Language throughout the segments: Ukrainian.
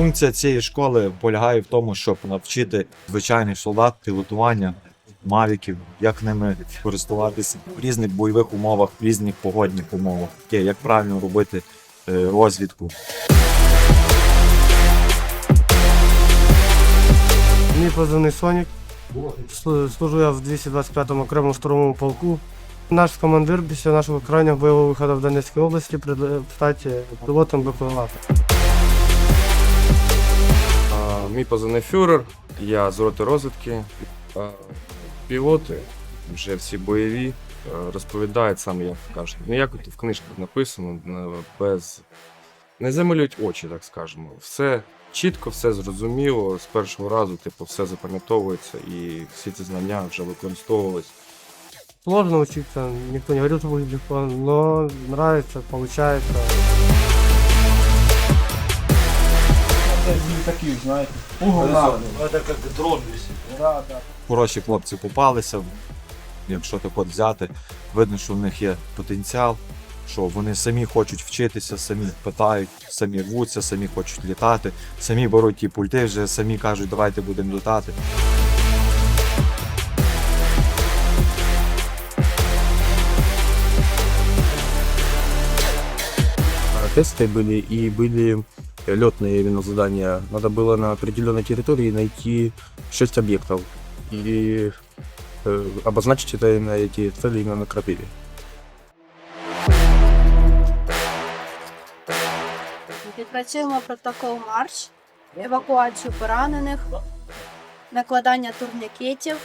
Функція цієї школи полягає в тому, щоб навчити звичайних солдат пілотування мавіків, як ними користуватися в різних бойових умовах, в різних погодних умовах, як правильно робити е, розвідку. Мій позивний Сонік. Служу я в 225-му окремому штурмовому полку. Наш командир після нашого крайнього бойового виходу в Донецькій області стати пілотом БПЛА. Мій позивний фюрер, я з роти розвідки. Пілоти вже всі бойові, е, розповідають саме, як кажуть. Не як в книжках написано, без. Не замилюють очі, так скажемо. Все чітко, все зрозуміло. З першого разу, типу, все запам'ятовується і всі ці знання вже використовувалися. Сложно учиться, ніхто не говорив, що буде легко, але нравится, получается. Таких, знаете, угол Хороші хлопці попалися. Якщо так от взяти, видно, що в них є потенціал, що вони самі хочуть вчитися, самі питають, самі рвуться, самі хочуть літати, самі беруть ті пульти, вже самі кажуть, давайте будемо літати. тесты были и были летные именно задания. Надо было на определенной территории найти 6 объектов и э, обозначить это именно эти цели именно на крапиве. Відпрацюємо протокол марш, евакуацію поранених, накладання турнікетів.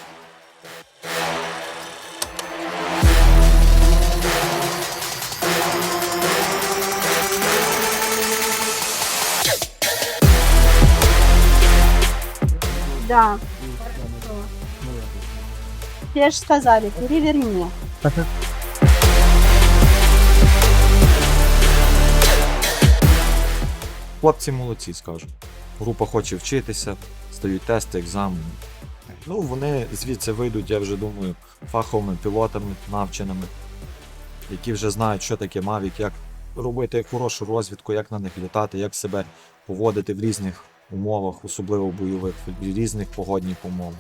Да. Хорошо. Все же сказали, переверни. Хлопці молодці, скажу. Група хоче вчитися, стають тести, екзамени. Ну, вони звідси вийдуть, я вже думаю, фаховими пілотами навченими, які вже знають, що таке Mavic, як робити хорошу розвідку, як на них літати, як себе поводити в різних умовах, особливо бойових, в різних погодних умовах.